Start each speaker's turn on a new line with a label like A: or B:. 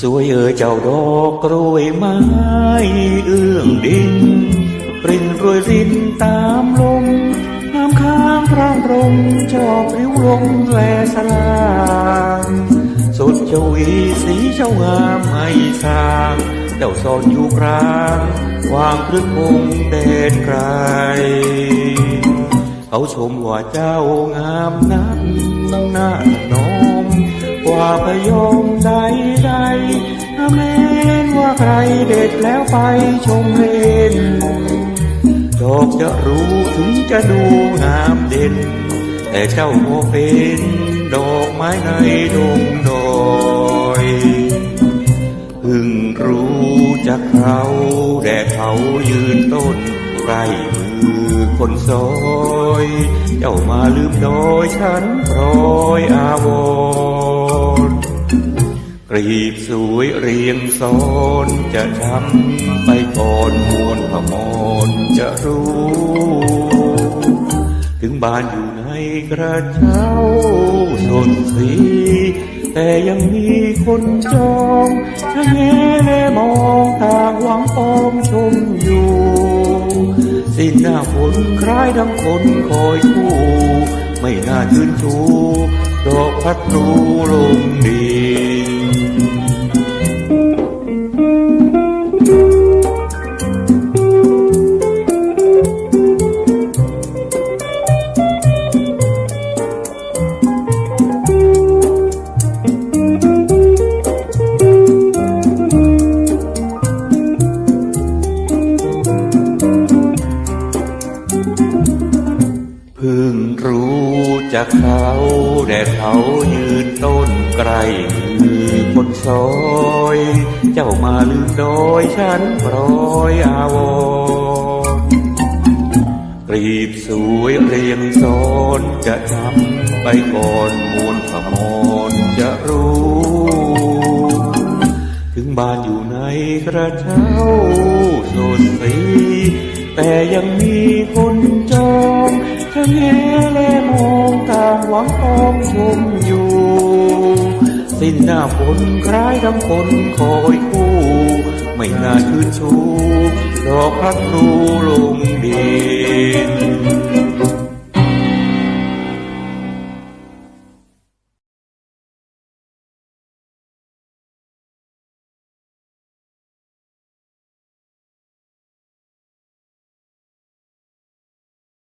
A: สวยเออเจ้าดอกกรวยไม้เอื้องดินปริ้นรวยรินตามลมน้ำค้างพรางพรมชอบริ้วลมแลสลางสุดเจ้าวีสีเจ้างามไม่สางเจ้าซ่อนอยู่กลางวางพฤกพงแดนกลา เขาชมว่าเจ้างามนักน่าน้อมกว่าพยอมใดใดแม้นว่าใครเด็ดแล้วไปชมเล่นดอกจะรู้ถึงจะดูงามเด่น แต่เจ้าโมเป็นดอกไม้ในดงดอยพึ่งรู้จักเขาแด่เขายืนต้นไรมือ คนซอยเจ้ามาลืมดอยฉันพรอยอาวรกรีบสวยเรียงซ้อนจะช้ำไปก่อนมวลพมรจะรู้ ถึงบ้านอยู่ในกระเช้าสนสีแต่ยังมีคนจองชะแงแลมองต่าง ทั้งคนคอยคู่ ไม่น่าชื่นชูดอกพัดรูลงดิ จากเขาแด่เขายืนต้นไกลมือคนซอย เจ้ามาลืมดอยฉันปรอยอาวรกรีบสวยเรียงซ้อนจะทำไปก่อนมวลพมรจะรู้ ถึงบ้านอยู่ในกระเช้าโสดสีแต่ยังมีคนจองชะแงแลม องต่างหวังอมชมอยู่ สิ้นหน้าฝนคล้ายดำคนคอยคู่ ไม่น่าชื่นชูดอกพักครูลงดิน